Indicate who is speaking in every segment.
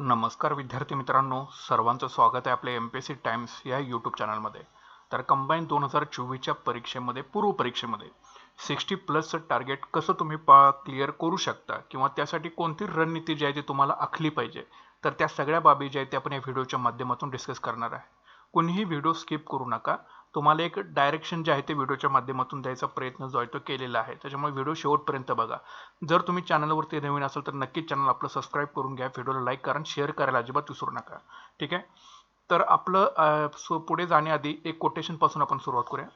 Speaker 1: नमस्कार विद्यार्थी मित्रांनो सर्वांचं स्वागत आहे आपल्या M P S C times या यूट्यूब चॅनलमध्ये तर कंबाईन दोन हजार चोवीसच्या परीक्षेमध्ये पूर्व परीक्षेमध्ये सिक्स्टी प्लसचं टार्गेट कसं तुम्ही पा क्लिअर करू शकता? किंवा त्यासाठी कोणती रणनीती जी आहे ती तुम्हाला आखली पाहिजे? तर त्या सगळ्या बाबी ज्या आहेत त्या आपण या व्हिडिओच्या माध्यमातून डिस्कस करणार आहे. कोणीही व्हिडिओ स्किप करू नका. तुम्हाला एक डायरेक्शन जे आहे ते व्हिडिओच्या माध्यमातून द्यायचा प्रयत्न जो आहे तो केलेला आहे. त्याच्यामुळे व्हिडिओ शेवटपर्यंत बघा. जर तुम्ही चॅनलवरती नवीन असाल तर नक्कीच चॅनल आपलं सबस्क्राईब करून घ्या. व्हिडिओला लाईक करा आणि शेअर करायला अजिबात विसरू नका. ठीक आहे? तर आपलं सो पुढे जाण्याआधी एक कोटेशनपासून आपण सुरुवात करूया.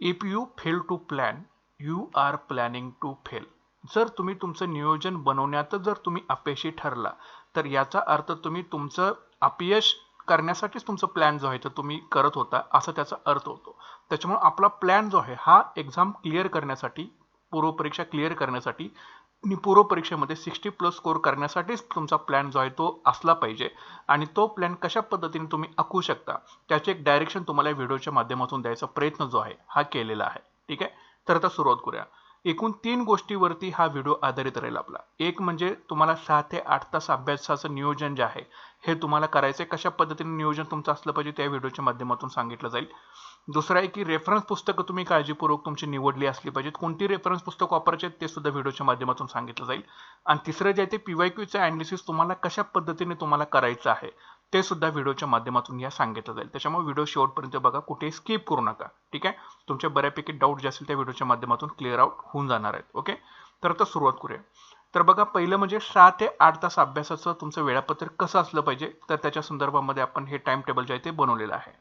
Speaker 1: If you fail to plan you are planning to fail जर तुम्ही तुमचं नियोजन बनवण्यातच जर तुम्ही अपयशी ठरला तर याचा अर्थ तुम्ही तुमचं अपयश करण्यासाठीच तुमचा प्लॅन जो आहे तो तुम्ही करत होता असा त्याचा अर्थ होतो. त्याच्यामुळे आपला प्लॅन जो आहे हा एक्झाम क्लिअर करण्यासाठी पूर्वपरीक्षा क्लिअर करण्यासाठी आणि पूर्वपरीक्षेमध्ये सिक्स्टी प्लस स्कोर करण्यासाठीच तुमचा प्लॅन जो आहे तो असला पाहिजे. आणि तो प्लॅन कशा पद्धतीने तुम्ही आखू शकता त्याचे एक डायरेक्शन तुम्हाला व्हिडिओच्या माध्यमातून द्यायचा प्रयत्न जो आहे हा केलेला आहे. ठीक आहे? तर आता सुरुवात करूया. एकूण तीन गोष्टीवरती हा व्हिडिओ आधारित राहील आपला. एक म्हणजे तुम्हाला सहा ते आठ तास अभ्यासाचं नियोजन जे आहे हे तुम्हाला करायचं आहे कशा पद्धतीने नियोजन तुमचं असलं पाहिजे त्या व्हिडिओच्या माध्यमातून सांगितलं जाईल. दुसरं आहे की रेफरन्स पुस्तकं तुम्ही काळजीपूर्वक तुमची निवडली असली पाहिजेत. कोणती रेफरन्स पुस्तक वापरायचे आहेत ते सुद्धा व्हिडिओच्या माध्यमातून सांगितलं जाईल. आणि तिसरं जे आहे ते पीवाय क्यूचं अनालिसिस तुम्हाला कशा पद्धतीने तुम्हाला करायचं आहे ते सुद्धा व्हिडिओच्या माध्यमातून या सांगितलं जाईल. त्याच्यामुळे व्हिडिओ शेवटपर्यंत बघा कुठेही स्किप करू नका. ठीक आहे? तुमच्या बऱ्यापैकी डाऊट जे असतील त्या व्हिडिओच्या माध्यमातून क्लिअर आउट होऊन जाणार आहेत. ओके तर आता सुरुवात करूया. तर बघा पहिलं म्हणजे सहा ते आठ तास अभ्यासाचं तुमचं वेळापत्रक कसं असलं पाहिजे तर त्याच्या संदर्भामध्ये आपण हे टाइम टेबल जे आहे ते बनवलेलं आहे.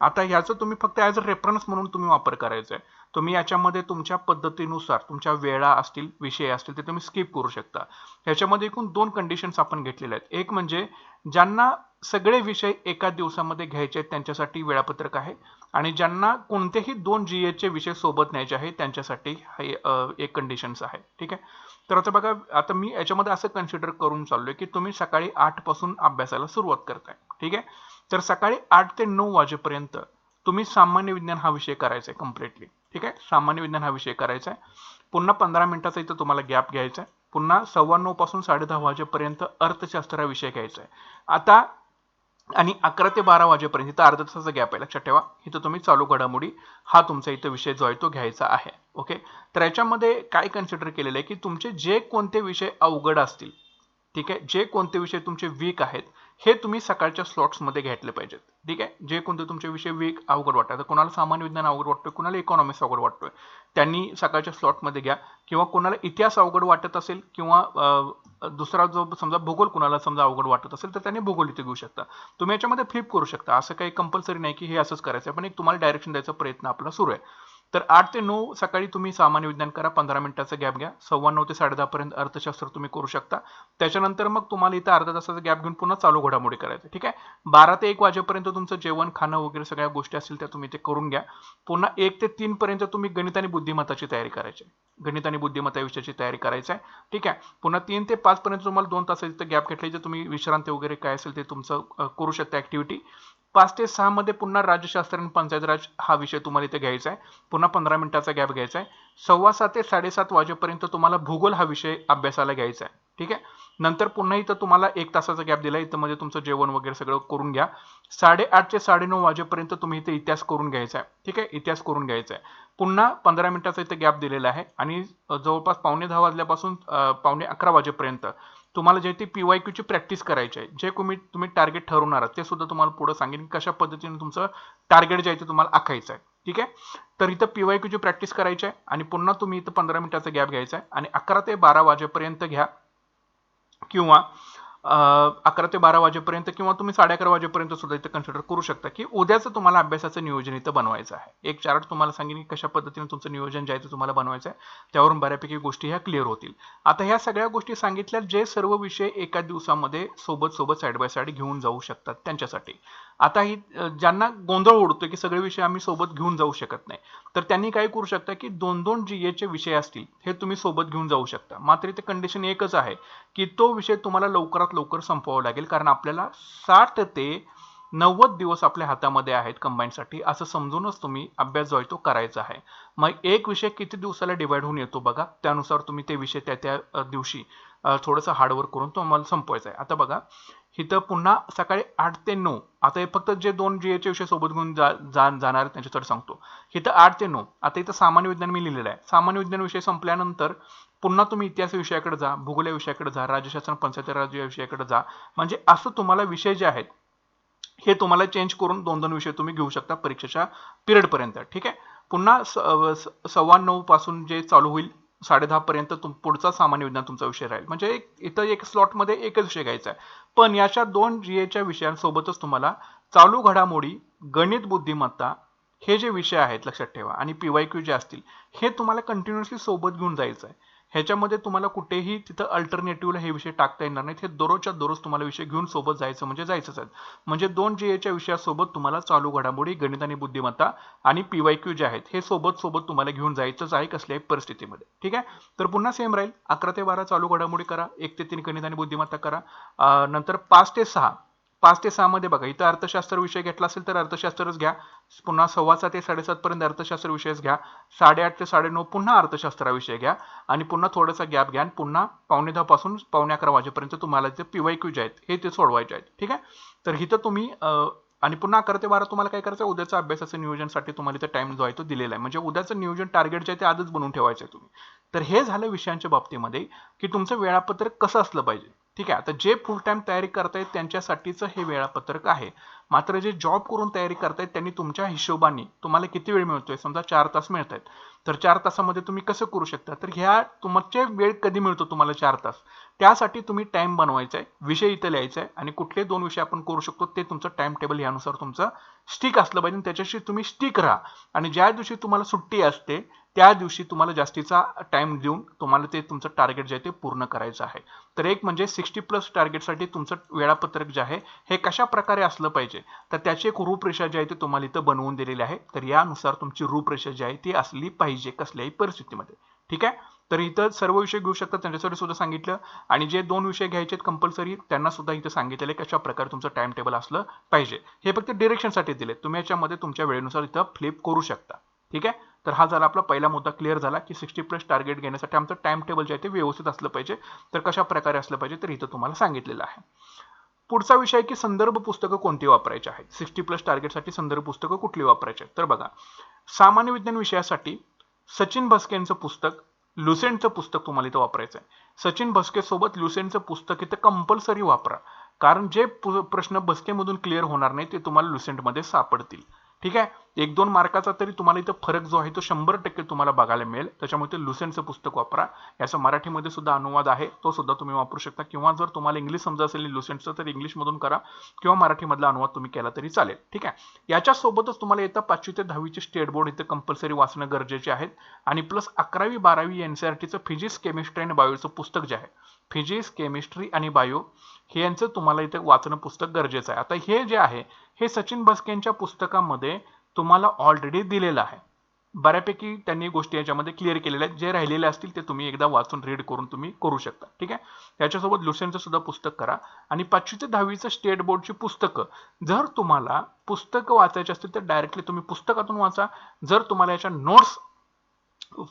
Speaker 1: आता ह्याचं तुम्ही फक्त ॲज अ रेफरन्स म्हणून तुम्ही वापर करायचा आहे. तुम्ही याच्यामध्ये तुमच्या पद्धतीनुसार तुमच्या वेळा असतील विषय असतील ते तुम्ही स्किप करू शकता. ह्याच्यामध्ये एकूण दोन कंडिशन्स आपण घेतलेल्या आहेत. एक म्हणजे ज्यांना सगळे विषय एका दिवसामध्ये घ्यायचे आहेत त्यांच्यासाठी वेळापत्रक आहे आणि ज्यांना कोणतेही दोन जी एचे विषय सोबत न्यायचे आहे त्यांच्यासाठी हे एक कंडिशन्स आहे. ठीक आहे? तर आता बघा आता मी याच्यामध्ये असं कन्सिडर करून चाललोय की तुम्ही सकाळी आठपासून अभ्यासाला सुरुवात करताय. ठीक आहे? तर सकाळी आठ ते नऊ वाजेपर्यंत तुम्ही सामान्य विज्ञान हा विषय करायचा आहे कम्प्लिटली ठीक आहे? सामान्य विज्ञान हा विषय करायचा आहे पुन्हा पंधरा मिनिटाचा इथं तुम्हाला गॅप घ्यायचा आहे पुन्हा सव्वा नऊ पासून साडे दहा वाजेपर्यंत अर्थशास्त्र हा विषय घ्यायचा आहे आता आणि अकरा ते बारा वाजेपर्यंत इथं अर्धा तासाचा गॅप आहे. लक्षात ठेवा. इथं तुम्ही चालू घडामोडी हा तुमचा इथं विषय जो आहे तो घ्यायचा आहे. ओके? तर याच्यामध्ये काय कन्सिडर केलेलं आहे की तुमचे जे कोणते विषय अवघड असतील ठीक आहे? जे कोणते विषय तुमचे वीक आहेत हे तुम्ही सकाळच्या स्लॉट्समध्ये घेतले पाहिजेत. ठीक आहे? जे कोणते तुमचे विषय वीक अवघड वाटतात. तर कोणाला सामान्य विज्ञान अवघड वाटतोय कोणाला इकॉनॉमिक्स अवघड वाटतोय त्यांनी सकाळच्या स्लॉटमध्ये घ्या. किंवा कोणाला इतिहास अवघड वाटत असेल किंवा दुसरा जो समजा भूगोल कुणाला समजा अवघड वाटत असेल तर त्यांनी भूगोल इथे घेऊ शकता. तुम्ही याच्यामध्ये फ्लिप करू शकता. असं काही कंपल्सरी नाही की हे असंच करायचं आहे पण एक तुम्हाला डायरेक्शन द्यायचा प्रयत्न आपला सुरू आहे. तर आठ ते नऊ सकाळी तुम्ही सामान्य विज्ञान करा पंधरा मिनिटाचा गॅप घ्या. सव्वा नऊ ते साडे पर्यंत अर्थशास्त्र तुम्ही करू शकता. त्याच्यानंतर मग तुम्हाला इथं अर्धा तासाचा गॅप घेऊन पुन्हा चालू घडामोडी करायचं ठीक आहे? बारा ते एक वाजेपर्यंत तुमचं जेवण खाणं वगैरे सगळ्या गोष्टी असतील त्या तुम्ही ते करून घ्या. पुन्हा एक ते तीन पर्यंत तुम्ही गणित आणि बुद्धिमत्ताची तयारी करायची. गणित आणि बुद्धिमत्ता विषयाची तयारी करायची आहे ठीक आहे? पुन्हा तीन ते पाच पर्यंत तुम्हाला दोन तासाचा गॅप घेतला जे तुम्ही विश्रांती वगैरे काय असेल ते तुमचं करू शकता ऍक्टिव्हिटी. पाच ते सहा मध्ये पुन्हा राज्यशास्त्र आणि पंचायत राज हा विषय तुम्हाला इथे घ्यायचा आहे. पुन्हा पंधरा मिनिटाचा गॅप घ्यायचा आहे. सव्वा सात ते साडेसात वाजेपर्यंत तुम्हाला भूगोल हा विषय अभ्यासाला घ्यायचा आहे. ठीक आहे? नंतर पुन्हा इथं तुम्हाला एक तासाचा गॅप दिला इथं म्हणजे तुमचं जेवण वगैरे सगळं करून घ्या. साडेआठ ते साडेनऊ वाजेपर्यंत तुम्ही इथे इतिहास करून घ्यायचा आहे. ठीक आहे? इतिहास करून घ्यायचा आहे. पुन्हा पंधरा मिनिटाचा इथे गॅप दिलेला आहे. आणि जवळपास पावणे दहा वाजल्यापासून पावणे अकरा वाजेपर्यंत तुम्हाला जे ते पीवाय क्यूची प्रॅक्टिस करायची आहे. जे तुम्ही तुम्ही टार्गेट ठरवणार आहात ते सुद्धा तुम्हाला पुढे सांगेन की कशा पद्धतीने तुमचं टार्गेट जे आहे ते तुम्हाला आखायचं आहे. ठीक आहे? तर इथं पीवाय क्यूची प्रॅक्टिस करायची आहे आणि पुन्हा तुम्ही इथं पंधरा मिनिटाचा गॅप घ्यायचा आहे आणि अकरा ते बारा वाजेपर्यंत घ्या किंवा अकरा ते बारा वाजेपर्यंत किंवा तुम्ही साडे अकरा वाजेपर्यंत सुद्धा इथं कन्सिडर करू शकता की उद्याचं तुम्हाला अभ्यासाचं नियोजन इथं बनवायचं आहे. एक चार्ट तुम्हाला सांगेन की कशा पद्धतीने तुमचं नियोजन जे आहे ते तुम्हाला बनवायचं आहे त्यावरून बऱ्यापैकी गोष्टी ह्या क्लिअर होतील. आता ह्या सगळ्या गोष्टी सांगितल्या जे सर्व विषय एका दिवसामध्ये सोबत सोबत साईड बाय साईड घेऊन जाऊ शकतात त्यांच्यासाठी. आता ही ज्यांना गोंधळ उडतोय की सगळे विषय आम्ही सोबत घेऊन जाऊ शकत नाही तर त्यांनी काय करू शकता की दोन दोन जी एचे विषय असतील हे तुम्ही सोबत घेऊन जाऊ शकता. मात्र इथे कंडिशन एकच आहे की तो विषय तुम्हाला लवकरात लवकर संपवावा लागेल कारण आपल्याला साठ ते नव्वद दिवस आपल्या हातामध्ये आहेत कंबाईनसाठी असं समजूनच तुम्ही अभ्यास जो आहे तो करायचा आहे. मग एक विषय किती दिवसाला डिवाइड होऊन येतो बघा त्यानुसार तुम्ही ते विषय त्या त्या दिवशी थोडंसं हार्डवर्क करून तुम्हाला संपवायचं आहे. आता बघा इथं पुन्हा सकाळी आठ ते नऊ. आता हे फक्त जे दोन जी एचे विषय सोबत घेऊन जा जा- जाणार आहेत त्यांच्यासाठी सांगतो. इथं आठ ते नऊ. आता इथं सामान्य विज्ञान मी लिहिलेलं आहे. सामान्य विज्ञान विषय संपल्यानंतर पुन्हा तुम्ही इतिहास विषयाकडे जा भूगोल या विषयाकडे जा राज्यशासन पंचायती राज या विषयाकडे जा. म्हणजे असं तुम्हाला विषय जे आहेत हे तुम्हाला चेंज करून दोन दोन विषय तुम्ही घेऊ शकता परीक्षेच्या पिरियडपर्यंत ठीक आहे? पुन्हा स- स- सव्वा नऊ पासून जे चालू होईल साडे दहा पर्यंत तुम पुढचा सामान्य विज्ञान तुमचा विषय राहील. म्हणजे एक इथं एक स्लॉटमध्ये एकच विषय घ्यायचा आहे. पण याच्या दोन जी एच्या विषयांसोबतच तुम्हाला चालू घडामोडी गणित बुद्धिमत्ता हे जे विषय आहेत लक्षात ठेवा. आणि पीवायक्यू जे असतील हे तुम्हाला कंटिन्युअसली सोबत घेऊन जायचं आहे. ह्याच्यामध्ये तुम्हाला कुठेही तिथं अल्टरनेटिव्हला हे विषय टाकता येणार नाहीत. हे दररोजच्या दररोज तुम्हाला विषय घेऊन सोबत जायचं म्हणजे जायचंच आहे. म्हणजे दोन जे एच्या विषयासोबत तुम्हाला चालू घडामोडी गणित आणि बुद्धिमत्ता आणि पीवाय क्यू जे आहेत हे सोबत सोबत तुम्हाला घेऊन जायचंच आहे कसल्याही परिस्थितीमध्ये. ठीक आहे? तर पुन्हा सेम राहील. अकरा ते बारा चालू घडामोडी करा. एक ते तीन गणित आणि बुद्धिमत्ता करा. नंतर पाच ते सहा. पाच ते सहा मध्ये बघा. इथं अर्थशास्त्र विषय घेतला असेल तर अर्थशास्त्रच घ्या. पुन्हा सव्वा सात ते साडेसात पर्यंत अर्थशास्त्र विषयच घ्या. साडेआठ ते साडेनऊ पुन्हा अर्थशास्त्राविषय घ्या. आणि पुन्हा थोडासा गॅप घ्या आणि पुन्हा पावणे दहा पासून पावणे अकरा वाजेपर्यंत तुम्हाला जे पिवाय क्यू जे आहेत हे ते सोडवायचे आहेत. ठीक आहे? तर इथं तुम्ही आणि पुन्हा अकरा ते बारा तुम्हाला काय करायचं उद्याचा उद्याच्या अभ्यासाचं नियोजनासाठी तुम्हाला इथं टाइम जो आहे तो दिलेला आहे. म्हणजे उद्याचं नियोजन टार्गेट जे आहे ते आजच बनवून ठेवायचं आहे तुम्ही. तर हे झालं विषयांच्या बाबतीमध्ये की तुमचं वेळापत्रक कसं असलं पाहिजे? ठीक आहे. आता जे फुल टाइम तयारी करतायत त्यांच्यासाठीचं हे वेळापत्रक आहे. मात्र जे जॉब करून तयारी करतायत त्यांनी तुमच्या हिशोबाने तुम्हाला किती वेळ मिळतोय? समजा चार तास मिळत आहेत तर चार तासामध्ये तुम्ही कसं करू शकता? तर ह्या तुमचे वेळ कधी मिळतो तुम्हाला चार तास? त्यासाठी तुम्ही टाइम बनवायचा आहे विषय इथं लिहायचा आहे आणि कुठले दोन विषय आपण करू शकतो ते तुमचं टाइम टेबल यानुसार तुमचं स्टिक असलं पाहिजे त्याच्याशी तुम्ही स्टिक राहा. आणि ज्या दिवशी तुम्हाला सुट्टी असते त्या दिवशी तुम्हाला जास्तीचा टाइम देऊन तुम्हाला ते तुमचं टार्गेट जे आहे ते पूर्ण करायचं आहे. तर एक म्हणजे सिक्स्टी प्लस टार्गेटसाठी तुमचं वेळापत्रक जे आहे हे कशा प्रकारे असलं पाहिजे? तर त्याची एक रूपरेषा जी आहे ती तुम्हाला इथं बनवून दिलेली आहे. तर यानुसार तुमची रूपरेषा जी आहे ती असली पाहिजे कसल्याही परिस्थितीमध्ये. ठीक आहे? तर इथं सर्व विषय घेऊ शकतात त्यांच्यासाठी सुद्धा सांगितलं. आणि जे दोन विषय घ्यायचे कंपल्सरी त्यांना सुद्धा इथं सांगितलेले कशा प्रकारे तुमचं टाइम टेबल असलं पाहिजे. हे फक्त डिरेक्शनसाठी दिले तुम्ही याच्यामध्ये तुमच्या वेळेनुसार इथं फ्लिप करू शकता. ठीक आहे? तर हा झाला आपला पहिला मुद्दा क्लिअर झाला की सिक्स्टी प्लस टार्गेट घेण्यासाठी आमचं टाइम टेबल जे आहे ते व्यवस्थित असलं पाहिजे. तर कशा प्रकारे असलं पाहिजे तर इथं तुम्हाला सांगितलेलं आहे. पुढचा विषय की संदर्भ पुस्तकं कोणती वापरायची आहेत? सिक्स्टी प्लस टार्गेटसाठी संदर्भ पुस्तकं कुठली वापरायची आहेत? तर बघा सामान्य विज्ञान विषयासाठी सचिन भस्केंचं पुस्तक लुसेंटचं पुस्तक तुम्हाला इथं वापरायचं आहे. सचिन भस्के सोबत लुसेंटचं पुस्तक इथं कंपल्सरी वापरा. कारण जे प्रश्न भस्केमधून क्लिअर होणार नाही ते तुम्हाला लुसेंटमध्ये सापडतील. ठीक आहे? एक दोन मार्काचा तरी तुम्हाला इथं फरक जो आहे तो शंभर टक्के तुम्हाला बघायला मिळेल. त्याच्यामुळे ते लुसेंटचं पुस्तक वापरा. याचा मराठीमध्ये सुद्धा अनुवाद आहे. तो सुद्धा तुम्ही वापरू शकता. किंवा जर तुम्हाला इंग्लिश समजा असेल लुसेंटचं तर इंग्लिशमधून करा. किंवा मराठीमधला अनुवाद तुम्ही केला तरी चालेल. ठीक आहे? याच्यासोबतच तुम्हाला येतं पाचवी ते दहावीचे स्टेट बोर्ड इथं कंपल्सरी वाचणं गरजेचे आहेत. आणि प्लस अकरावी बारावी एन सी आर टीचं फिजिक्स केमिस्ट्री आणि बायोचं पुस्तक जे आहे फिजिक्स केमिस्ट्री आणि बायो हे यांचं तुम्हाला इथे वाचणं पुस्तक गरजेचं आहे. आता हे जे आहे हे सचिन बस्केंच्या पुस्तकामध्ये तुम्हाला ऑलरेडी दिलेलं आहे. बऱ्यापैकी त्यांनी गोष्टी याच्यामध्ये क्लिअर केलेल्या आहेत. जे राहिलेले असतील ते तुम्ही एकदा वाचून रीड करून तुम्ही करू शकता. ठीक आहे? त्याच्यासोबत लुसेनचं सुद्धा पुस्तक करा. आणि पाचवी ते दहावीचं स्टेट बोर्डची पुस्तकं जर तुम्हाला पुस्तकं वाचायची असतील तर डायरेक्टली तुम्ही पुस्तकातून वाचा. जर तुम्हाला याच्या नोट्स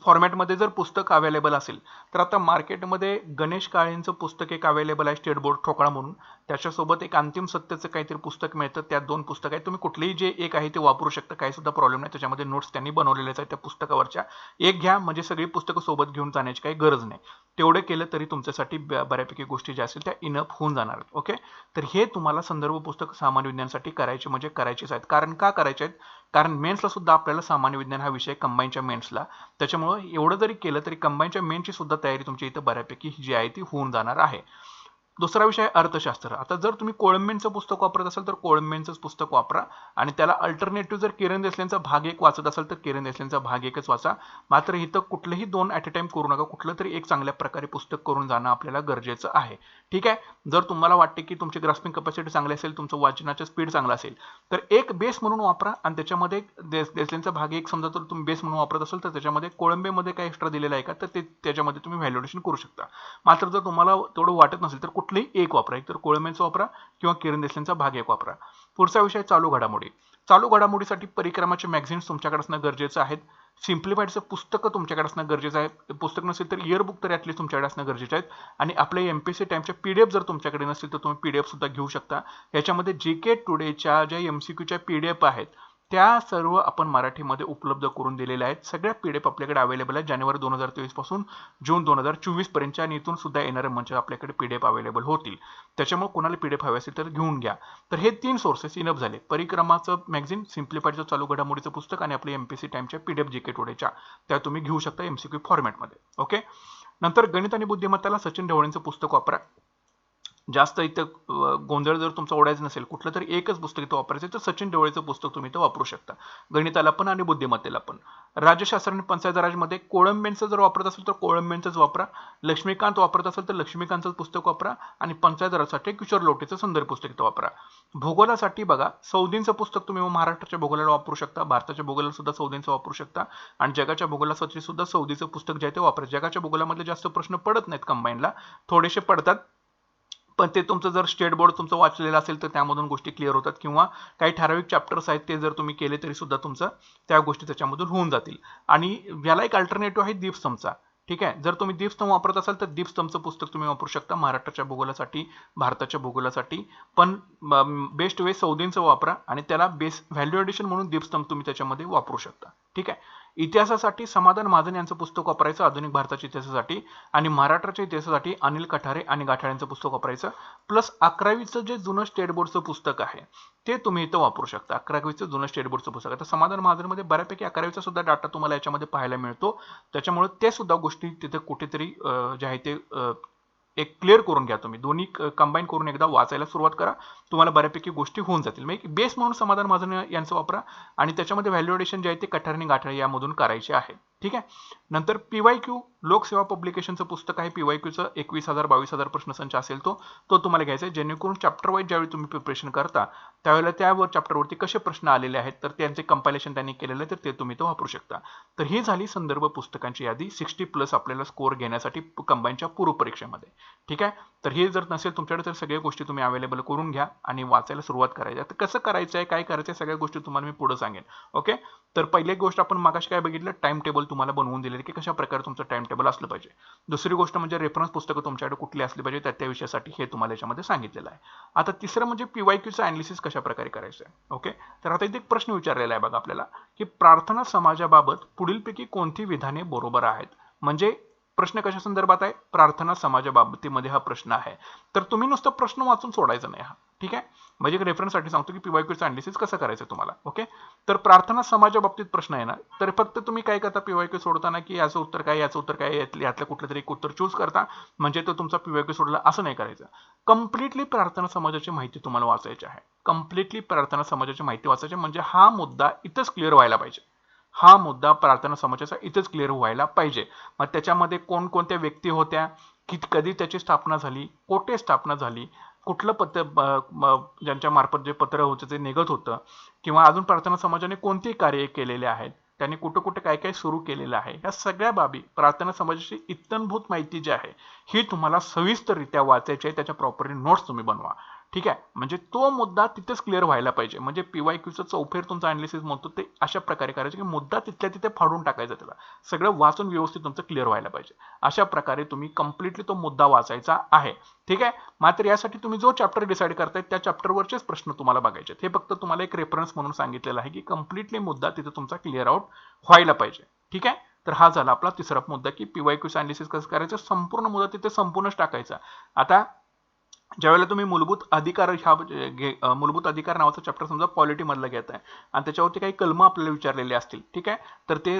Speaker 1: फॉर्मॅटमध्ये जर पुस्तक अवेलेबल असेल तर आता मार्केटमध्ये गणेश काळेंचं पुस्तक एक अवेलेबल आहे स्टेट बोर्ड ठोकळा म्हणून. त्याच्यासोबत एक अंतिम सत्याचं काहीतरी पुस्तक मिळतं त्यात दोन पुस्तक आहेत. तुम्ही कुठलेही जे एक आहे ते वापरू शकता काही सुद्धा प्रॉब्लेम नाही. त्याच्यामध्ये नोट्स त्यांनी बनवलेलेच आहेत त्या पुस्तकावरच्या. एक घ्या म्हणजे सगळी पुस्तकं सोबत घेऊन जाण्याची काही गरज नाही. तेवढं केलं तरी तुमच्यासाठी बऱ्यापैकी गोष्टी ज्या असतील त्या इनअप होऊन जाणार आहेत ओके तर हे तुम्हाला संदर्भ पुस्तक सामान्य विज्ञानसाठी करायचे म्हणजे करायचेच आहेत. कारण का करायचे आहेत? कारण मेन्सला सुद्धा आपल्याला सामान्य विज्ञान हा विषय कंबाईनच्या मेन्सला त्याच्यामुळं एवढं जरी केलं तरी कंबाईनच्या मेनची सुद्धा तयारी तुमची इथं बऱ्यापैकी जी आहे ती होऊन जाणार आहे. दुसरा विषय आहे अर्थशास्त्र. आता जर तुम्ही कोळंबेंचं पुस्तक वापरत असाल तर कोळंबेंचंच पुस्तक वापरा आणि त्याला अल्टरनेटिव्ह जर किरण देसलेंचा भाग एक वाचत असाल तर किरण देसलेंचा भाग एकच वाचा. मात्र इथं कुठलंही दोन ॲट अ टाइम करू नका. कुठलं तरी एक चांगल्या प्रकारे पुस्तक करून जाणं आपल्याला गरजेचं आहे. ठीक आहे? जर तुम्हाला वाटते की तुमची ग्रास्पिंग कपॅसिटी चांगली असेल तुमचं वाचनाचं स्पीड चांगलं असेल तर एक बेस म्हणून वापरा आणि त्याच्यामध्ये देस देसलेंचा भाग एक समजा तर तुम्ही बेस म्हणून वापरत असाल तर त्याच्यामध्ये कोळंबेमध्ये काय एक्स्ट्रा दिलेलं आहे का? तर ते त्याच्यामध्ये तुम्ही व्हॅल्युएशन करू शकता. मात्र जर तुम्हाला तेवढं वाटत नसेल तर कुठलेही एक वापरा. एकतर तर वापरा किंवा किरण देसलेंचा भाग एक वापरा. पुढचा विषय चालू घडामोडी. चालू घडामोडीसाठी परिक्रमाचे मॅगझिन्स तुमच्याकडे असणं गरजेचं आहेत सिम्प्लिफाईडचं पुस्तकं तुमच्याकडे असणं गरजेचं आहे. पुस्तक नसेल तर इयरबुक तरी ॲटलीस्ट तुमच्याकडे असणं गरजेचं आहे. आणि आपल्या एम पी सी टाईमच्या पी डी एफ जर तुमच्याकडे नसेल तर तुम्ही पी डी एफसुद्धा घेऊ शकता. याच्यामध्ये जे के टुडेच्या ज्या एम सी क्यूच्या पी डी एफ आहेत त्या सर्व आपण मराठीमध्ये उपलब्ध करून दिलेल्या आहेत. सगळ्या पी डी एफ आपल्याकडे अवेलेबल आहेत. जानेवारी दोन हजार तेवीसपासून जून दोन हजार चोवीस पर्यंतच्या आणि इथून सुद्धा येणारे मंच आपल्याकडे पी डी एफ अवेलेबल होतील. त्याच्यामुळे कोणाला पी डी एफ हवे असेल तर घेऊन घ्या. तर हे तीन सोर्सेस इनफ झाले. परिक्रमाचं मॅगझिन सिम्प्लिफाईडचं चालू घडामोडीचं पुस्तक आणि आपले एम पी सी टाईमच्या P D F G K टोडेच्या त्या तुम्ही घेऊ शकता एम सी क्यू फॉर्मॅटमध्ये ओके नंतर गणित आणि बुद्धिमत्ताला सचिन ढवळेंचं पुस्तक वापरा. जास्त इथं गोंधळ जर तुमचा ओढायचं नसेल कुठलं तरी एकच पुस्तक इथं वापरायचं तर सचिन ढवळेचं पुस्तक तुम्ही इथं वापरू शकता. गणिताला पण आणि बुद्धिमत्तेला पण. राज्यशास्त्र आणि पंचायत राजमध्ये कोळंबेंचं जर वापरत असेल तर कोळंबेंचंच वापरा. लक्ष्मीकांत वापरत असेल तर लक्ष्मीकांतचं पुस्तक वापरा. आणि पंचायत राजसाठी किशोर लोटेचं संदर्भ पुस्तक इथं वापरा. भूगोलासाठी बघा सौदींचं पुस्तक तुम्ही महाराष्ट्राच्या भूगोलाला वापरू शकता. भारताच्या भूगोलाला सुद्धा सौदींचं वापरू शकता. आणि जगाच्या भूगोलासाठी सुद्धा सौदीचं पुस्तक जे आहे ते वापरा. जगाच्या भूगोलामधले जास्त प्रश्न पडत नाहीत कंबाईनला थोडेसे पडतात. पण ते तुमचं जर स्टेट बोर्ड तुमचं वाचलेलं असेल तर त्यामधून गोष्टी क्लिअर होतात. किंवा काही ठराविक चॅप्टर्स आहेत ते जर तुम्ही केले तरी सुद्धा तुमचं त्या गोष्टी त्याच्यामधून होऊन जातील. आणि याला एक अल्टरनेटिव्ह आहे दीपस्तंभचा. ठीक आहे? जर तुम्ही दीपस्तंभ वापरत असाल तर दीपस्तंभचं पुस्तक तुम्ही वापरू शकता महाराष्ट्राच्या भूगोलासाठी भारताच्या भूगोलासाठी. पण बेस्ट वे सौदींचं वापरा आणि त्याला बेस व्हॅल्यू एडिशन म्हणून दीपस्तंभ तुम्ही त्याच्यामध्ये वापरू शकता. ठीक आहे? इतिहासासाठी समाधान महाजन यांचं पुस्तक वापरायचं आधुनिक भारताच्या इतिहासासाठी आणि महाराष्ट्राच्या इतिहासासाठी अनिल कठारे आणि गाठाळ्यांचं पुस्तक वापरायचं प्लस अकरावीचं जे जुनं स्टेट बोर्डचं पुस्तक आहे ते तुम्ही इथं वापरू शकता. अकरावीचं जुनं स्टेट बोर्डचं पुस्तक. आता समाधान महाजनमध्ये बऱ्यापैकी अकरावीचा सुद्धा डाटा तुम्हाला याच्यामध्ये पाहायला मिळतो. त्याच्यामुळे ते सुद्धा गोष्टी तिथे कुठेतरी जे आहे ते एक क्लिअर करून घ्या तुम्ही. दोन्ही कंबाईन करून एकदा वाचायला सुरुवात करा. तुम्हाला बऱ्यापैकी गोष्टी होऊन जातील. म्हणजे बेस म्हणून समाधान माझं यांचं वापरा. आणि त्याच्यामध्ये व्हॅल्युएशन जे आहे ते कठारणी गाठाळे यामधून करायचे आहे. ठीक आहे? नंतर पीवाय क्यू लोकसेवा पब्लिकेशनचं पुस्तक आहे पीवाय क्यूचं एकवीस हजार बावीस हजार प्रश्नसंच असेल तो. तो तुम्हाला घ्यायचा आहे. जेणेकरून चॅप्टर वाईज ज्यावेळी तुम्ही प्रिपरेशन करता त्यावेळेला त्यावर चॅप्टरवरती कसे प्रश्न आलेले आहेत तर त्यांचे कंपायलेशन त्यांनी केलेलं आहे तर ते तुम्ही तो वापरू शकता. तर ही झाली संदर्भ पुस्तकांची यादी. सिक्स्टी प्लस आपल्याला स्कोअर घेण्यासाठी कंबाईनच्या पूर्वपरीक्षेमध्ये ठीक आहे? तर हे जर नसेल तुमच्याकडे तर सगळ्या गोष्टी तुम्ही अवेलेबल करून घ्या आणि वाचायला सुरुवात करायची तर कसं करायचं आहे काय करायचं आहे सगळ्या गोष्टी तुम्हाला मी पुढे सांगेन. ओके तर पहिली गोष्ट आपण मागाशी काय बघितलं? टाइम टेबल तुम्हाला बनवून दिलेलं की कशा प्रकारे तुमचं टाइम टेबल असलं पाहिजे. दुसरी गोष्ट म्हणजे रेफरन्स पुस्तकं तुमच्याकडे कुठली असली पाहिजे त्या त्या विषयासाठी हे तुम्हाला याच्यामध्ये सांगितलेलं आहे. आता तिसरं म्हणजे पीवाय क्यूचं अॅनालिसिस कशा प्रकारे करायचं आहे? ओके तर आता इथे एक प्रश्न विचारलेला आहे बघा आपल्याला की प्रार्थना समाजाबाबत पुढीलपैकी कोणती विधाने बरोबर आहेत? म्हणजे प्रश्न कशा संदर्भात आहे? प्रार्थना समाजाबाबतीमध्ये हा प्रश्न आहे. तर तुम्ही नुसतं प्रश्न वाचून सोडायचा नाही हा. ठीक आहे? म्हणजे रेफरन्ससाठी सांगतो की पीवायक्यूचं अनालिसिस कसं करायचं तुम्हाला ओके तर प्रार्थना समाजाबाबतीत प्रश्न येणार तर फक्त तुम्ही काय करता पीवायक्यू सोडताना की याचं उत्तर काय याचं उत्तर काय यातलं कुठलं तरी एक उत्तर चूज करता म्हणजे तो तुमचा पीवायक्यू सोडला असं नाही करायचं. कम्प्लिटली प्रार्थना समाजाची माहिती तुम्हाला वाचायची आहे. कम्प्लिटली प्रार्थना समाजाची माहिती वाचायची म्हणजे हा मुद्दा इथंच क्लिअर व्हायला पाहिजे. हा मुद्दा प्रार्थना समाजाचा इथंच क्लिअर व्हायला पाहिजे. मग त्याच्यामध्ये कोणकोणत्या व्यक्ती होत्या की कधी त्याची स्थापना झाली कोठे स्थापना झाली कुठलं पत्र ज्यांच्या मार्फत जे पत्र होतं ते निघत होतं किंवा अजून प्रार्थना समाजाने कोणती कार्य केलेले आहेत त्यांनी कुठं कुठे काय काय सुरू केलेलं आहे या सगळ्या बाबी प्रार्थना समाजाची इत्तनभूत माहिती जी आहे ही तुम्हाला सविस्तररित्या वाचायची आहे त्याच्या प्रॉपर्टी नोट्स तुम्ही बनवा. ठीक आहे? म्हणजे तो मुद्दा तिथेच क्लिअर व्हायला पाहिजे. म्हणजे पीवाय क्यूचं चौफेर तुमचा अनालिसिस म्हणतो ते अशा प्रकारे करायचं की मुद्दा तिथल्या तिथे फाडून टाकायचा त्याला. सगळं वाचून व्यवस्थित तुमचं क्लिअर व्हायला पाहिजे. अशा प्रकारे तुम्ही कम्प्लिटली तो मुद्दा वाचायचा आहे. ठीक आहे? मात्र यासाठी तुम्ही जो चॅप्टर डिसाईड करताय त्या चॅप्टरवरचेच प्रश्न तुम्हाला बघायचे हे फक्त तुम्हाला एक रेफरन्स म्हणून सांगितलेलं आहे की कम्प्लिटली मुद्दा तिथे तुमचा क्लिअर आउट व्हायला पाहिजे. ठीक आहे? तर हा झाला आपला तिसरा मुद्दा की पीवाय क्यूचा अनालिसिस कसं करायचं? संपूर्ण मुद्दा तिथे संपूर्णच टाकायचा. आता ज्यावेळेला तुम्ही मूलभूत अधिकार ह्या मूलभूत अधिकार नावाचा चॅप्टर समजा पॉलिटी मधला घेत आहे आणि त्याच्यावरती काही कलम आपल्याला विचारलेले असतील ठीक आहे? तर ते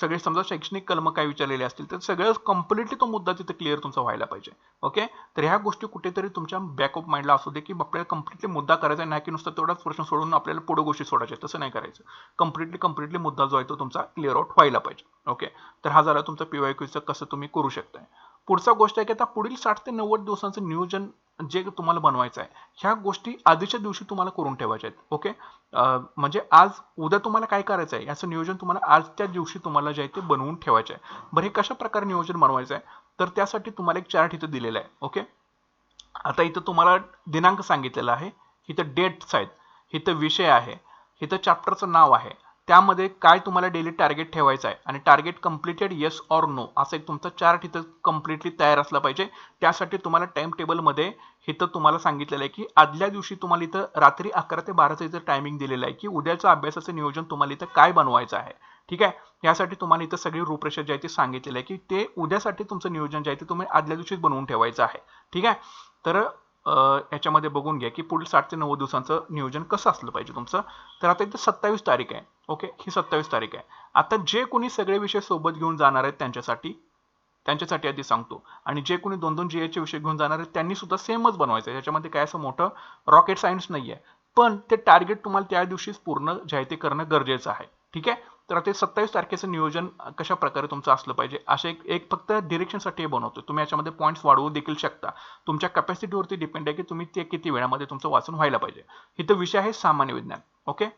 Speaker 1: सगळे समजा शैक्षणिक कलम काय विचारलेले असतील तर सगळं कम्प्लिटली तो मुद्दा तिथे क्लिअर तुमचा व्हायला पाहिजे ओके? तर ह्या गोष्टी कुठेतरी तुमच्या बॅक ऑफ माइंडला असू दे की आपल्याला कम्प्लिटली मुद्दा करायचा नाही की नुसतं तेवढाच प्रश्न सोडून आपल्याला पुढे गोष्टी सोडायच्या तसं नाही करायचं. कम्प्लिटली कम्प्लिटली मुद्दा जो आहे तो तुमचा क्लिअर आउट व्हायला पाहिजे ओके? तर हा झाला तुमचा पीवायक्यूचं कसं तुम्ही करू शकताय. पुढचा गोष्ट आहे की आता पुढील साठ ते नव्वद दिवसांचं नियोजन जे तुम्हाला बनवायचं आहे ह्या गोष्टी आधीच्या दिवशी तुम्हाला करून ठेवायच्या आहेत ओके? म्हणजे आज उद्या तुम्हाला काय करायचं आहे याचं नियोजन तुम्हाला आज त्या दिवशी तुम्हाला जे आहे ते बनवून ठेवायचं आहे. बरं हे कशा प्रकारे नियोजन बनवायचं आहे तर त्यासाठी तुम्हाला एक चार्ट इथं दिलेला आहे ओके? आता इथं तुम्हाला दिनांक सांगितलेला आहे इथं डेट्स आहेत इथं विषय आहे इथं चॅप्टरचं नाव आहे त्यामध्ये काय तुम्हाला डेली टार्गेट ठेवायचं आहे? आणि target completed yes or no असं एक तुमचा चार्ट इथं कम्प्लिटली तयार असला पाहिजे. त्यासाठी तुम्हाला टाइम टेबलमध्ये इथं तुम्हाला सांगितलेलं आहे की आदल्या दिवशी तुम्हाला इथं रात्री अकरा ते बाराचं इथं टायमिंग दिलेलं आहे की उद्याचं अभ्यासाचं नियोजन तुम्हाला इथं काय बनवायचं आहे. ठीक आहे? यासाठी तुम्हाला इथं सगळी रूपरेषा जी आहे ती सांगितलेली आहे की ते उद्यासाठी तुमचं नियोजन जे आहे ते तुम्ही आदल्या दिवशीच बनवून ठेवायचं आहे. ठीक आहे? तर याच्यामध्ये बघून घ्या की पुढील साठ ते नव्वद दिवसांचं नियोजन कसं असलं पाहिजे तुमचं. तर आता इथे सत्तावीस तारीख आहे ओके? ही सत्तावीस तारीख आहे. आता जे कोणी सगळे विषय सोबत घेऊन जाणार आहेत त्यांच्यासाठी त्यांच्यासाठी आधी सांगतो. आणि जे कोणी दोन दोन जी एचे विषय घेऊन जाणार आहेत त्यांनी सुद्धा सेमच बनवायचं आहे. याच्यामध्ये काय असं मोठं रॉकेट सायन्स नाही आहे पण ते टार्गेट तुम्हाला त्या दिवशीच पूर्ण जे करणं गरजेचं आहे. ठीक आहे? तर ते सत्तावीस तारखेचं नियोजन कशा प्रकारे तुमचं असलं पाहिजे? असे एक एक फक्त डिरेक्शनसाठी हे बनवतो तुम्ही याच्यामध्ये पॉईंट्स वाढवू देखील शकता. तुमच्या कॅपॅसिटीवरती डिपेंड आहे की तुम्ही ते किती वेळामध्ये तुमचं वाचन व्हायला पाहिजे. इथं विषय आहे सामान्य विज्ञान. ओके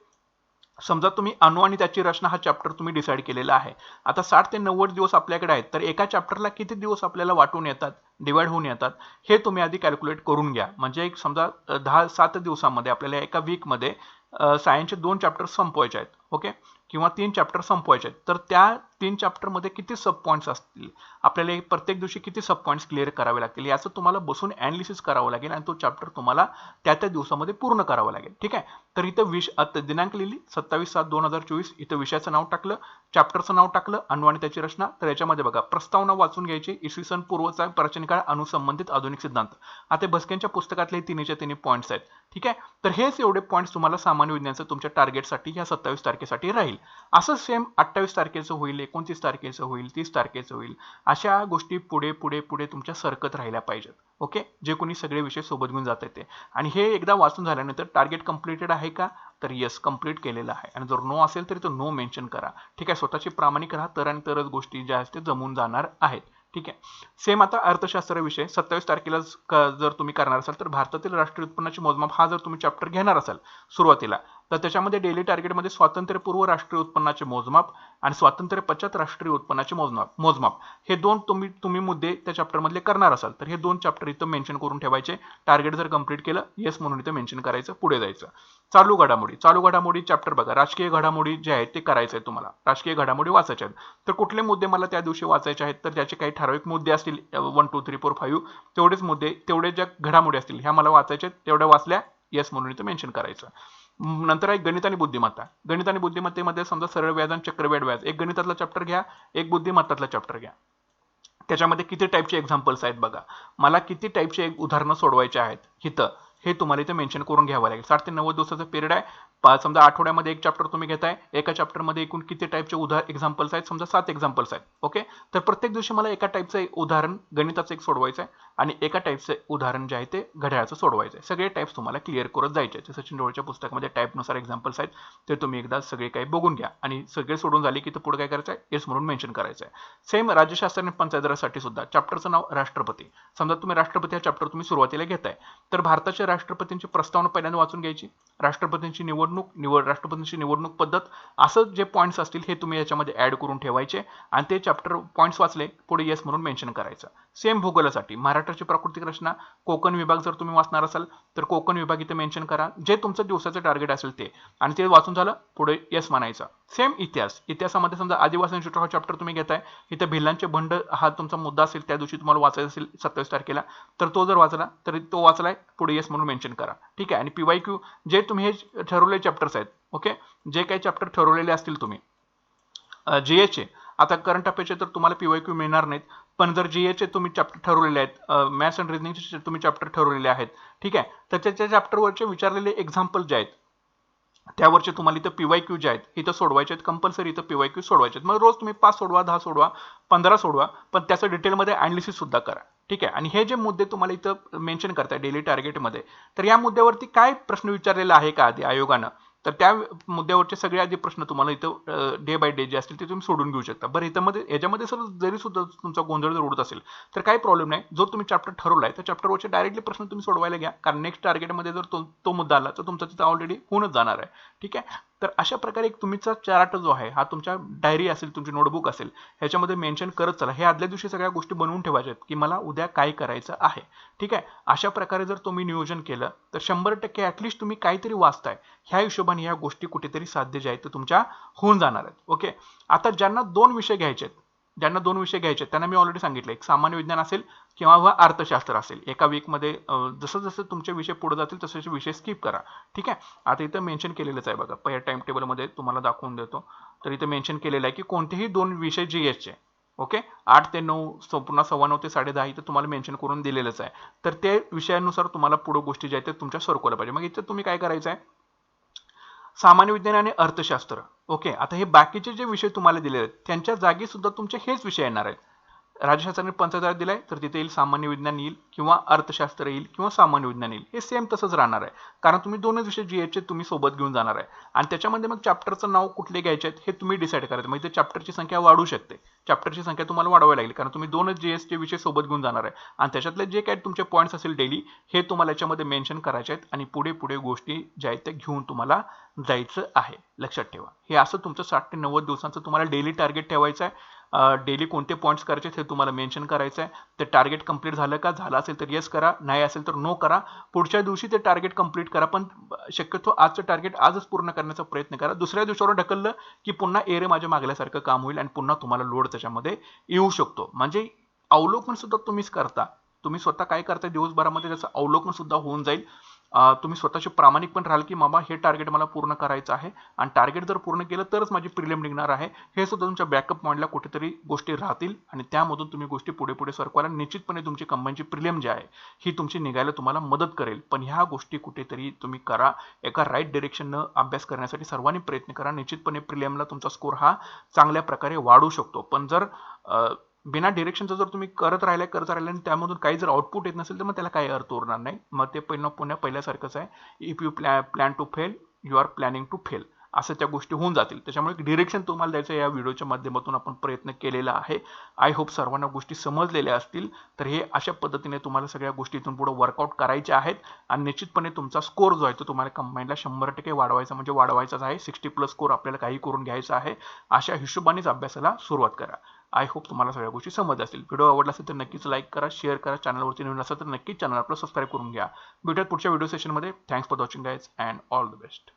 Speaker 1: समजा तुम्ही अणू आणि त्याची रचना हा चॅप्टर तुम्ही डिसाईड केलेला आहे. आता साठ ते नव्वद दिवस आपल्याकडे आहेत. तर एका चॅप्टरला किती दिवस आपल्याला वाटून येतात डिवाइड होऊन येतात? हे तुम्ही आधी कॅल्क्युलेट करून घ्या. म्हणजे एक समजा दहा सात दिवसामध्ये आपल्याला एका वीकमध्ये सायन्सचे दोन चॅप्टर संपवायचे आहेत ओके किंवा तीन चॅप्टर संपवायचे आहेत. तर त्या तीन चॅप्टरमध्ये किती सब पॉईंट्स असतील? आपल्याला प्रत्येक दिवशी किती सब पॉईंट्स क्लिअर करावे लागतील? याचं तुम्हाला बसून अनालिसिस करावं लागेल आणि तो चॅप्टर तुम्हाला त्या त्या दिवसामध्ये पूर्ण करावा लागेल ठीक आहे? तर इथं विष आता दिनांक लिहिली सत्तावीस सात दोन हजार चोवीस. इथं विषयाचं नाव टाकलं चॅप्टरचं नाव टाकलं अणु आणि त्याची रचना. तर याच्यामध्ये बघा प्रस्तावना वाचून घ्यायची इसवी सन पूर्वचा प्राचीन काळ अनुसंबंधित आधुनिक सिद्धांत. आता भस्क्यांच्या पुस्तकातले तिन्हीच्या तिन्ही पॉईंट्स आहेत. ठीक आहे? तर हेच एवढे पॉईंट्स तुम्हाला सामान्य विज्ञानचं तुमच्या टार्गेटसाठी या सत्तावीस तारखेसाठी राहील. असं सेम अठ्ठावीस तारखेचं होईल एकोणतीस तारखेचं होईल तीस तारखेचं होईल अशा गोष्टी पुढे पुढे पुढे तुमच्या सरकत राहिल्या पाहिजेत. ओके? जे कोणी सगळे विषय सोबत घेऊन जात ते. आणि हे एकदा वाचून झाल्यानंतर टार्गेट कम्प्लिटेड आहे का? तर येस कंप्लीट केलेलं आहे. आणि जर नो असेल तरी तो नो मेन्शन करा. ठीक आहे? स्वतःची प्रामाणिक राहा. तर आणि तरच गोष्टी ज्या आहेत ते जमून जाणार आहेत. ठीक आहे. सेम आता अर्थशास्त्र विषय. सत्तावीस तारखेला जर तुम्ही करणार असाल तर भारतातील राष्ट्रीय उत्पन्नाची मोजमाप हा जर तुम्ही चॅप्टर घेणार असाल सुरुवातीला तर त्याच्यामध्ये डेली टार्गेटमध्ये स्वातंत्र्यपूर्व राष्ट्रीय उत्पन्नाचे मोजमाप आणि स्वातंत्र्य पश्चात राष्ट्रीय उत्पन्नाचे मोजमाप मोजमाप. हे दोन तुम्ही तुम्ही मुद्दे त्या चॅप्टरमधले करणार असाल तर हे दोन चॅप्टर इथं मेन्शन करून ठेवायचे. टार्गेट जर कंप्लीट केलं येस म्हणून इथं मेन्शन करायचं पुढे जायचं. चालू घडामोडी चालू घडामोडी चॅप्टर बघा. राजकीय घडामोडी जे आहेत ते करायचं आहे तुम्हाला. राजकीय घडामोडी वाचायचे आहेत. तर कुठले मुद्दे मला त्या दिवशी वाचायचे आहेत तर त्याचे काही ठराविक मुद्दे असतील one two three four five तेवढेच मुद्दे तेवढे ज्या घडामोडी असतील ह्या मला वाचायचे तेवढ्या वाचल्या येस म्हणून इथं मेन्शन करायचं. नंतर आहे गणित आणि बुद्धिमत्ता. गणित आणि बुद्धिमत्तेमध्ये समजा सरळ व्याज आणि चक्रव्याढ व्याज. एक गणितातला चॅप्टर घ्या एक बुद्धिमत्तातला चॅप्टर घ्या. त्याच्यामध्ये किती टाईपचे एक्झाम्पल्स आहेत बघा. मला किती टाईपचे उदाहरणं सोडवायचे आहेत इथं हे तुम्हाला इथे मेन्शन करून घ्यावं लागेल. साठ ते नव्वद दिवसाचा पिरियड आहे. पाच समजा आठवड्यामध्ये एक चॅप्टर तुम्ही घेताय एका चॅप्टरमध्ये एकूण किती टाईपचे उदा एक्झाम्पल्स आहेत? समजा सात एक्झाम्पल्स आहेत. ओके तर प्रत्येक दिवशी मला एका टाईपचं उदाहरण गणिताचं एक सोडवायचं आहे आणि एका टाईपचं उदाहरण जे आहे ते घड्याळाचं सोडवायचं आहे सगळे टाईप्स तुम्हाला क्लिअर करत जायचे आहेत सचिन डोळच्या पुस्तकामध्ये टाईपनुसार एक्झाम्पल्स आहेत ते तुम्ही एकदा सगळे काही बघून घ्या. आणि सगळे सोडून झाले की तर पुढे काय करायचं आहे येस म्हणून मेन्शन करायचं आहे सेम राज्यशास्त्र आणि पंचायतरासाठी सुद्धा चॅप्टरचं नाव राष्ट्रपती. समजा तुम्ही राष्ट्रपती हा चॅप्टर तुम्ही सुरुवातीला घेताय. तर भारताच्या राष्ट्रपतींची प्रस्तावना पहिल्यांदा वाचून घ्यायची. राष्ट्रपतींची निवडणूक निवड राष्ट्रपतींची निवडणूक पद्धत असं जे पॉईंट्स असतील हे तुम्ही याच्यामध्ये ऍड करून ठेवायचे. आणि ते चॅप्टर पॉईंट्स वाचले पुढे येस म्हणून मेन्शन करायचं. सेम भूगोलासाठी महाराष्ट्राची प्राकृतिक रचना कोकण विभाग जर तुम्ही वाचणार असाल तर कोकण विभाग इथे मेन्शन करा. जे तुमचं दिवसाचं टार्गेट असेल ते. आणि ते वाचून झालं पुढे येस म्हणायचं. सेम इतिहास. इतिहासामध्ये समजा आदिवासी हा चॅप्टर तुम्ही घेताय इथे भिल्लांचे भंड हा तुमचा मुद्दा असेल त्या दिवशी तुम्हाला वाचायचा असेल सत्तावीस तारखेला तर तो जर वाचला तर तो वाचलाय पुढे येस म्हणून मेन्शन करा. ठीक आहे? आणि पीवाय क्यू जे तुम्ही हे ठरवलेले चॅप्टर्स आहेत ओके जे काही चॅप्टर ठरवलेले असतील तुम्ही जी एचे आता करंट अफेअरचे तर तुम्हाला पीवाय क्यू मिळणार नाहीत. पण जर जी एचे तुम्ही चॅप्टर ठरवलेले आहेत मॅथ्स अँड रिजनिंगचे तुम्ही चॅप्टर ठरवलेले आहेत ठीक आहे? तर त्याच्या चॅप्टरवरचे विचारलेले एक्झाम्पल जे आहेत त्यावरचे तुम्हाला इथं पीवाय क्यू जे आहेत इथं सोडवायचे आहेत कंपल्सरी इथं पीवाय क्यू सोडवायचे आहेत. मग रोज तुम्ही पाच सोडवा दहा सोडवा पंधरा सोडवा पण त्याचं डिटेलमध्ये अॅनालिसिस सुद्धा करा ठीक आहे? आणि हे जे मुद्दे तुम्हाला इथं मेन्शन करताय डेली टार्गेटमध्ये तर या मुद्द्यावरती काय प्रश्न विचारलेला आहे का आधी आयोगानं? तर त्या मुद्द्यावरचे सगळे आधी प्रश्न तुम्हाला इथं डे बाय डे जे असतील ते तुम्ही सोडून घेऊ शकता. बरं इथं याच्यामध्ये सर जरी सुद्धा तुमचा गोंधळ जर उडत असेल तर काही प्रॉब्लेम नाही. जो तुम्ही चॅप्टर ठरवलाय त्या चॅप्टरवरचे डायरेक्टली प्रश्न तुम्ही सोडवायला घ्या. कारण नेक्स्ट टार्गेटमध्ये जर तो तो मुद्दा आला तर तुमचा तिथं ऑलरेडी होऊनच जाणार आहे. ठीक आहे? तर अशा प्रकारे एक तुमचा चार्ट जो आहे हा तुमच्या डायरी असेल तुमची नोटबुक असेल ह्याच्यामध्ये मेन्शन करत चला. हे आदल्या दिवशी सगळ्या गोष्टी बनवून ठेवायच्या आहेत की मला उद्या काय करायचं आहे. ठीक आहे? अशा प्रकारे जर तुम्ही नियोजन केलं तर शंभर टक्के ॲटलिस्ट तुम्ही काहीतरी वाचताय. ह्या हिशोबाने ह्या गोष्टी कुठेतरी साध्य ज्या आहेत ते तुमच्या होऊन जाणार आहेत. ओके आता ज्यांना दोन विषय घ्यायचे आहेत ज्यांना दोन विषय घ्यायचे आहेत त्यांना मी ऑलरेडी सांगितलं. एक सामान्य विज्ञान असेल किंवा व अर्थशास्त्र असेल. एका वीकमध्ये जसं जसं तुमचे विषय पुढे जातील तसे तसे विषय स्किप करा. ठीक आहे? आता इथं मेन्शन केलेलंच आहे बघा. पहिल्या टाइम टेबलमध्ये तुम्हाला दाखवून देतो. तर इथं मेन्शन केलेलं आहे की कोणतेही दोन विषय जी एसचे ओके आठ ते नऊ पुन्हा सव्वा नऊ ते साडे दहा इथं तुम्हाला मेन्शन करून दिलेलंच आहे. तर त्या विषयानुसार तुम्हाला पुढे गोष्टी ज्या आहेत त्या तुमच्या सरकवल्या पाहिजे. मग इथं तुम्ही काय करायचं आहे? सामान्य विज्ञान आणि अर्थशास्त्र. ओके आता हे बाकीचे जे विषय तुम्हाला दिले आहेत त्यांच्या जागी सुद्धा तुमचे हेच विषय येणार आहेत. राज्यशास्त्राने पंचायत दिलाय तर तिथे येईल सामान्य विज्ञान येईल किंवा अर्थशास्त्र येईल किंवा सामान्य विज्ञान येईल. हे सेम तसंच राहणार आहे. कारण तुम्ही दोनच विषय जी एचचे तुम्ही सोबत घेऊन जाणार आहे. आणि त्याच्यामध्ये मग चॅप्टरचं नाव कुठले घ्यायचे आहेत हे तुम्ही डिसाईड करायचं. म्हणजे चॅप्टरची संख्या वाढू शकते. चॅप्टरची संख्या तुम्हाला वाढवावी लागेल कारण तुम्ही दोनच जी एसचे विषय सोबत घेऊन जाणार आहे. आणि त्याच्यातले जे काही तुमचे पॉईंट्स असेल डेली हे तुम्हाला याच्यामध्ये मेन्शन करायचे आहेत. आणि पुढे पुढे गोष्टी ज्या आहेत त्या घेऊन तुम्हाला जायचं आहे. लक्षात ठेवा. हे असं तुमचं साठ ते नव्वद दिवसांचं तुम्हाला डेली टार्गेट ठेवायचं आहे. डेली कोणते पॉईंट्स करायचे हे तुम्हाला मेन्शन करायचं आहे ते टार्गेट कंप्लीट झालं का? झालं असेल तर येस करा. नाही असेल तर नो करा. पुढच्या दिवशी ते टार्गेट कंप्लीट करा. पण शक्यतो आजचं टार्गेट आजच पूर्ण करण्याचा प्रयत्न करा. दुसऱ्या दिवसावर ढकललं की पुन्हा एरे माझ्या मागल्यासारखं काम होईल आणि पुन्हा तुम्हाला लोड त्याच्यामध्ये येऊ शकतो. म्हणजे अवलोकन सुद्धा तुम्हीच करता. तुम्ही स्वतः काय करताय दिवसभरामध्ये त्याचं अवलोकन सुद्धा होऊन जाईल. तुम्ही स्वतःचे प्रामाणिक पण राहाल की मामा हे टार्गेट मला पूर्ण करायचं आहे आणि टार्गेट जर पूर्ण केलं तरच माझी प्रिलियम निघणार आहे. हे सुद्धा तुमच्या बॅकअप पॉईंटला कुठेतरी गोष्टी राहतील आणि त्यामधून तुम्ही गोष्टी पुढे पुढे सरकवायला निश्चितपणे तुमची कंबाईनची प्रिलियम जी आहे ही तुमची निघायला तुम्हाला मदत करेल. पण ह्या गोष्टी कुठेतरी तुम्ही करा. एका राईट डिरेक्शननं अभ्यास करण्यासाठी सर्वांनी प्रयत्न करा. निश्चितपणे प्रिलियमला तुमचा स्कोर हा चांगल्या प्रकारे वाढू शकतो. पण जर बिना डिरेक्शनचं जर तुम्ही करत राहिले करत राहिला आणि त्यामधून काही जर आउटपुट येत नसेल तर मग त्याला काही अर्थ उरणार नाही. मग ते पहिलं पुन्हा पहिल्यासारखंच आहे. If you प्लॅ plan to fail you are planning to fail असं त्या गोष्टी होऊन जातील. त्याच्यामुळे डिरेक्शन तुम्हाला द्यायचं या व्हिडिओच्या माध्यमातून आपण प्रयत्न केलेला आहे. आय होप सर्वांना गोष्टी समजलेल्या असतील. तर हे अशा पद्धतीने तुम्हाला सगळ्या गोष्टीतून पुढे वर्कआउट करायच्या आहेत. आणि निश्चितपणे तुमचा स्कोर जो आहे तो तुम्हाला कंबाईनला शंभर टक्के वाढवायचा म्हणजे वाढवायचाच आहे. सिक्स्टी प्लस स्कोर आपल्याला काही करून घ्यायचा आहे. अशा हिशोबानेच अभ्यासाला सुरुवात करा. आय होप तुम्हाला सगळ्या गोष्टी समजल्या असतील. व्हिडिओ आवडला असेल तर नक्कीच लाईक करा शेअर करा चॅनलवरती नवीन असेल तर नक्कीच चॅनल आपलं सबस्क्राईब करून घ्या. भेटूयात पुढच्या व्हिडिओ सेशनमध्ये thanks for watching guys and all the best